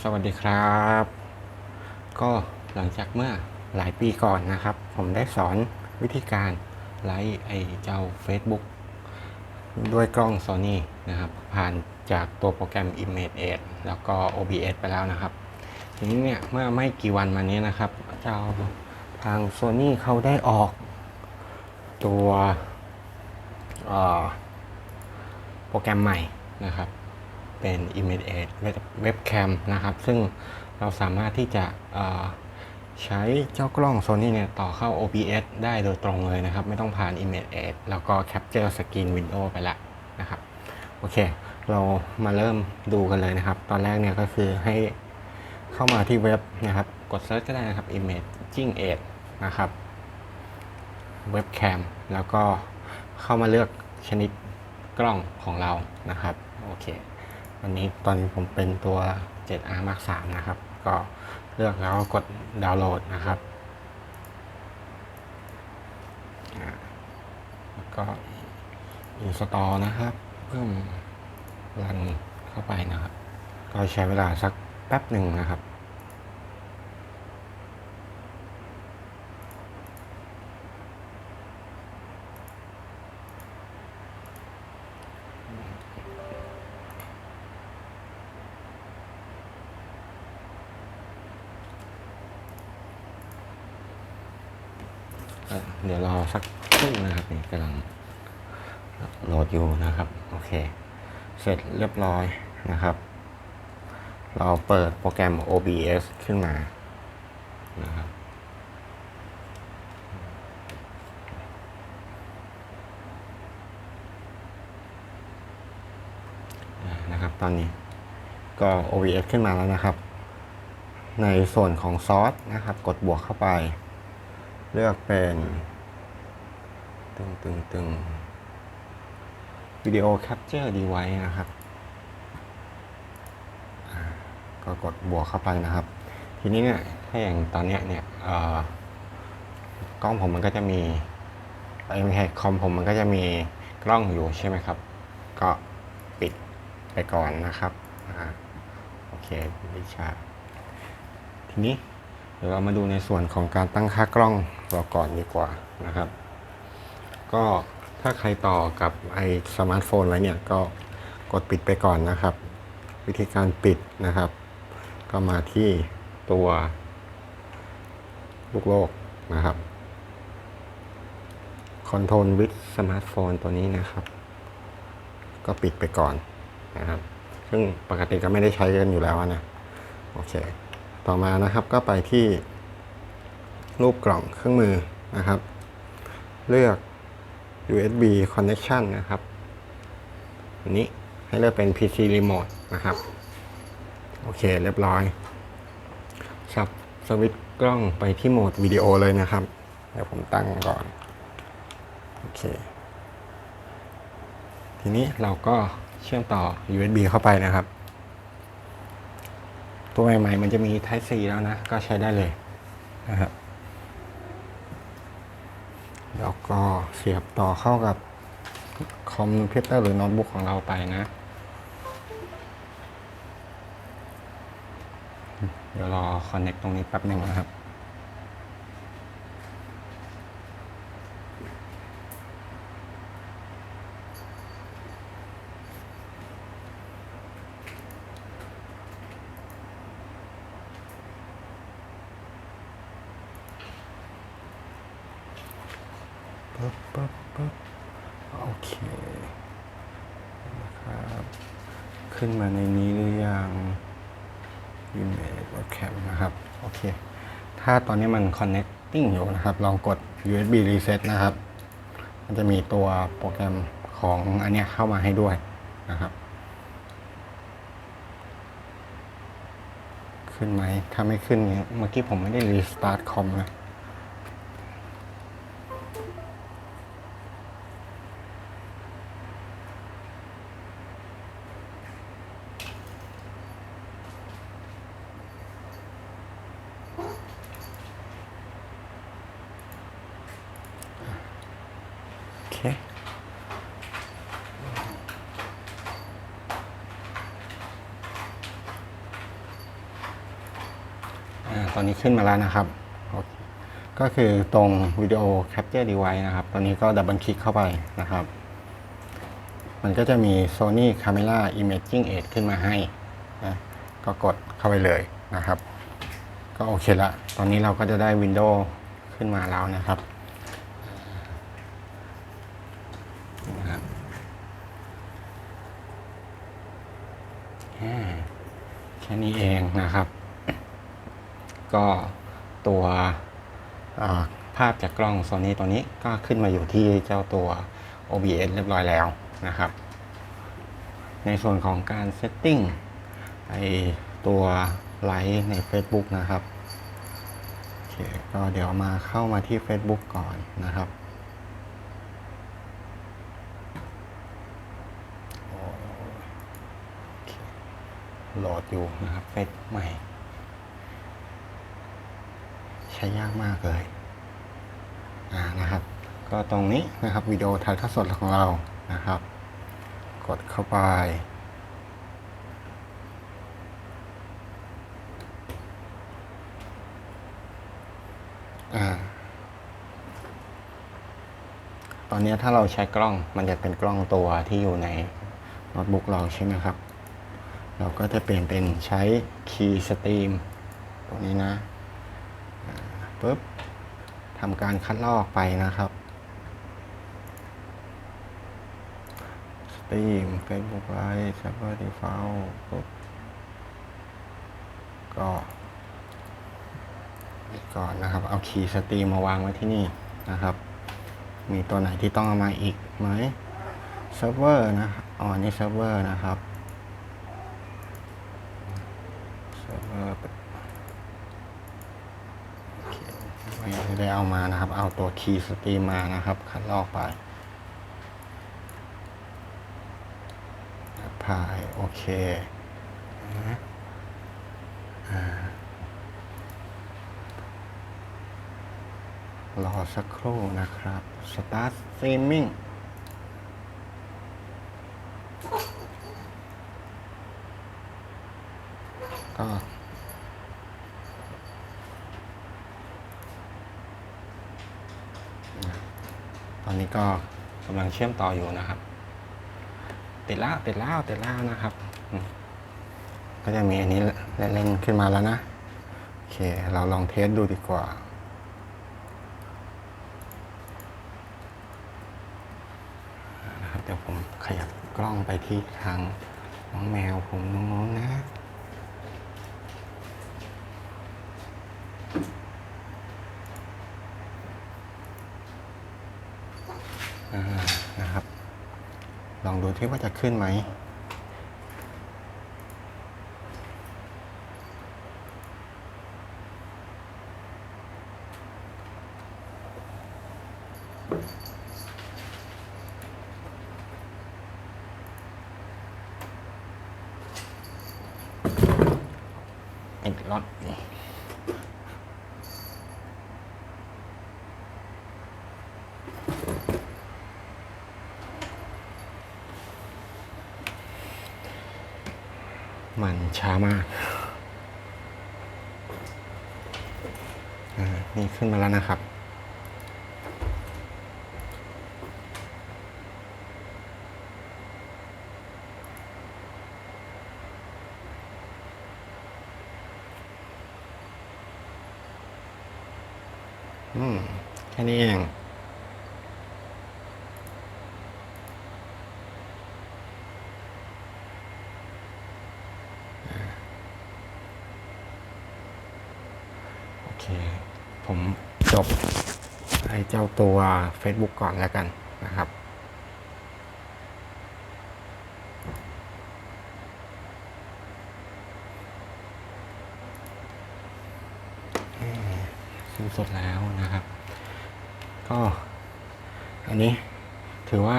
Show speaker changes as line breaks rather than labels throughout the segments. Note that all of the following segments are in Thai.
สวัสดีครับ ก็หลังจากเมื่อหลายปีก่อนนะครับ ผมได้สอนวิธีการไลฟ์ไอเจ้า Facebook ด้วยกล้อง Sony นะครับ ผ่านจากตัวโปรแกรม Image 8แล้วก็ OBS ไปแล้วนะครับ ทีนี้เนี่ยเมื่อไม่กี่วันมานี้นะครับ เจ้าทาง Sony เขาได้ออก ตัวโปรแกรมใหม่นะครับ เป็น Image 8 Webcam นะครับ ซึ่งเราสามารถที่จะใช้เจ้ากล้อง Sony เนี่ยต่อเข้า OBS ได้โดยตรงเลยนะครับ ไม่ต้องผ่าน Image แล้วก็ Capture Screen Window ไปละนะครับ โอเค เรามาเริ่มดูกันเลยนะครับ ตอนแรกเนี่ยก็คือให้เข้ามาที่เว็บนะครับ กดเซิร์ชก็ได้นะครับ Imaging 8นะครับ Webcam แล้วก็เข้ามาเลือกชนิดกล้องของเรานะครับ โอเค วันนี้ตอนนี้ผมเป็นตัว 7R Mark 3นะครับ ก็เลือกแล้วกดดาวน์โหลดนะครับแล้วก็อินสตอลนะครับ เพิ่มรันเข้าไปนะครับ ก็ใช้เวลาสักแป๊บหนึ่งนะครับ เดี๋ยวรอสักครู่นะครับนี่กำลังโหลดอยู่นะครับโอเค เสร็จเรียบร้อยนะครับ เราเปิดโปรแกรม OBS ขึ้นมานะครับนะครับตอนนี้ก็ OBS ขึ้นมาแล้วนะครับ ในส่วนของซอสนะครับ กดบวกเข้าไป เลือกเป็นตึงตึงตึงวิดีโอแคปเจอร์ดีไว้นะครับก็กดบวกเข้าไปนะครับ ทีนี้เนี่ยถ้าอย่างตอนเนี้ยเนี่ยเออกล้องผมมันก็จะมีไอ้ไม่ใช่คอมผมมันก็จะมีกล้องอยู่ใช่ไหมครับ ก็ปิดไปก่อนนะครับอโอเควิชาทีนี้ เดี๋ยวเรามาดูในส่วนของการตั้งค่ากล้องเราก่อนดีกว่านะครับ ก็ถ้าใครต่อกับไอสมาร์ทโฟนไว้เนี่ยก็กดปิดไปก่อนนะครับ วิธีการปิดนะครับ ก็มาที่ตัวลูกโลกนะครับ Control with Smartphone ตัวนี้นะครับ ก็ปิดไปก่อนนะครับ ซึ่งปกติก็ไม่ได้ใช้กันอยู่แล้วนะ โอเค ต่อมานะครับก็ไปที่รูปกล่องเครื่องมือนะครับ เลือก USB connection นะครับอันนี้ให้เลือกเป็น PC remote นะครับ โอเคเรียบร้อยสับสวิตช์กล้องไปที่โหมดวิดีโอเลยนะครับ เดี๋ยวผมตั้งก่อน โอเค ทีนี้เราก็เชื่อมต่อ USB เข้าไปนะครับ ตัวใหม่ ๆ มันจะมี Type C แล้วนะ ก็ใช้ได้เลยนะครับแล้วก็เสียบต่อเข้ากับคอมพิวเตอร์หรือโน้ตบุ๊กของเราไปนะ เดี๋ยวรอคอนเน c t ตรงนี้แป๊บหนึ่งนะครับ ปึ๊บปึ๊บปึ๊บ โอเคนะครับขึ้นมาในนี้หรือยัง Image Webcam นะครับ โอเค ถ้าตอนนี้มัน connecting อยู่นะครับ ลองกด USB reset นะครับ มันจะมีตัวโปรแกรมของอันนี้เข้ามาให้ด้วยนะครับ ขึ้นไหม ถ้าไม่ขึ้นเนี่ยเมื่อกี้ผมไม่ได้ restart คอมนะ เคตอนนี้ขึ้นมาแล้วนะครับ ก็คือตรงวิดีโอ Capture Device นะครับ ตอนนี้ก็ดับเบิลคลิกเข้าไปนะครับ มันก็จะมี Sony Camera Imaging Aid ขึ้นมาให้นะก็กดเข้าไปเลยนะครับ ก็โอเคละ ตอนนี้เราก็จะได้วินโดว์ขึ้นมาแล้วนะครับอ่าแค่ นี้เองนะครับ ก็ตัวภาพจากกล้องโซนี่ตัวนี้ก็ขึ้นมาอยู่ที่เจ้าตัว OBS เรียบร้อยแล้วนะครับ ในส่วนของการเซตติ้งไอตัวไลฟ์ใน Facebook นะครับโอเคก็เดี๋ยวมาเข้ามาที่ Facebook ก่อนนะครับโอ้โอเคโหลดอยู่นะครับเฟซใหม่ ใช้ยากมากเลยอ่านะครับ ก็ตรงนี้นะครับวิดีโอถ่ายทอดสดของเรานะครับ กดเข้าไปอ่าตอนนี้ถ้าเราใช้กล้องมันจะเป็นกล้องตัวที่อยู่ในโน้ตบุ๊กเราใช่ไหมครับ เราก็จะเปลี่ยนเป็นใช้คีย์สตรีมตัวนี้นะปุ๊บทำการคัดลอกไปนะครับสตรีม Facebook Live Server Default ปุ๊บก็ก่อนนะครับ เอาคีย์สตรีมมาวางไว้ที่นี่นะครับ มีตัวไหนที่ต้องเอามาอีกไหมเซิร์ฟเวอร์นะอ๋อนี่เซิร์ฟเวอร์นะครับเซิร์ฟเวออได้เอามานะครับ เอาตัวคีย์สตรีมมานะครับ คัดลอกไปพายโอเคอ่ารอสักครู่นะครับ Start Streaming ตอนนี้ก็กำลังเชื่อมต่ออยู่นะครับ ติดแล้วติดแล้วติดแล้วนะครับ ก็จะมีอันนี้เล่นๆขึ้นมาแล้วนะ โอเค เราลองเทสดูดีกว่านะครับเดี๋ยวผมขยับกล้องไปที่ทางน้องแมวผมตรงโน้นนะ อ่านะครับ ล องดูที่ว่าจะขึ้นไหมอีกรอบ มันช้ามาก นี่ขึ้นมาแล้วนะครับ อืม แค่นี้เอง โอเค ผม จบไอ้เจ้าตัว Facebook ก่อนแล้วกันนะครับสิ้นสุดแล้วนะครับ ก็อันนี้ถือว่า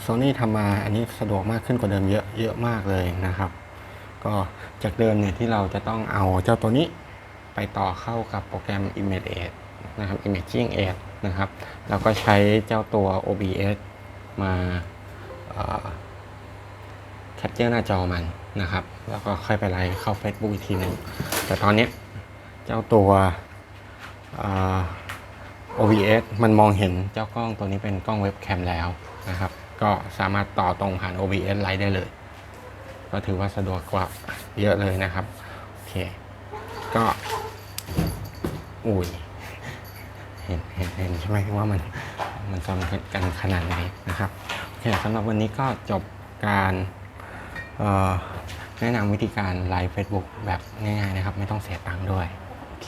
โซนี่ทำมาอันนี้สะดวกมากขึ้นกว่าเดิมเยอะเยอะมากเลยนะครับ ก็จากเดิมเนี่ยที่เราจะต้องเอาเจ้าตัวนี้ ไปต่อเข้ากับโปรแกรม Image Aid นะครับ Imaging Aid นะครับ แล้วก็ใช้เจ้าตัว OBS มาแคปเจอร์หน้าจอมันนะครับ แล้วก็ค่อยไปไลฟ์เข้า Facebook อีกทีหนึ่งแต่ตอนนี้เจ้าตัว OBS มันมองเห็นเจ้ากล้องตัวนี้เป็นกล้องเว็บแคมแล้วนะครับ ก็สามารถต่อตรงผ่าน OBS ไลท์ได้เลย ก็ถือว่าสะดวกกว่าเยอะเลยนะครับ โอเค ก็ อุ้ยเห็นเห็นเห็นใช่ไหมว่ามันมันซ้ำกันขนาดไหนนะครับโอเคสำหรับวันนี้ก็จบการแนะนำวิธีการไลฟ์ Facebook แบบง่ายๆนะครับ ไม่ต้องเสียตังค์ด้วยโอเค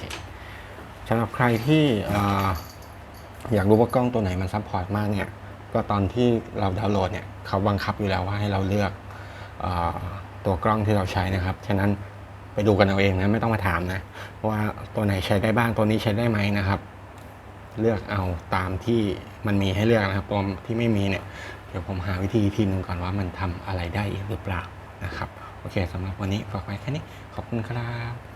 สำหรับใครที่ออยากรู้ว่ากล้องตัวไหนมันซัพพอร์ตมากเนี่ยก็ตอนที่เราดาวน์โหลดเนี่ยเขาบังคับอยู่แล้วว่าให้เราเลือกออตัวกล้องที่เราใช้นะครับ ฉะนั้น ไปดูกันเอาเองนะไม่ต้องมาถามนะว่าตัวไหนใช้ได้บ้างตัวนี้ใช้ได้ไหมนะครับ เลือกเอาตามที่มันมีให้เลือกนะครับตัวที่ไม่มีเนี่ยเดี๋ยวผมหาวิธีทีนึงก่อนว่ามันทำอะไรได้อีกหรือเปล่านะครับ โอเคสำหรับวันนี้ฝากไว้แค่นี้ขอบคุณครับ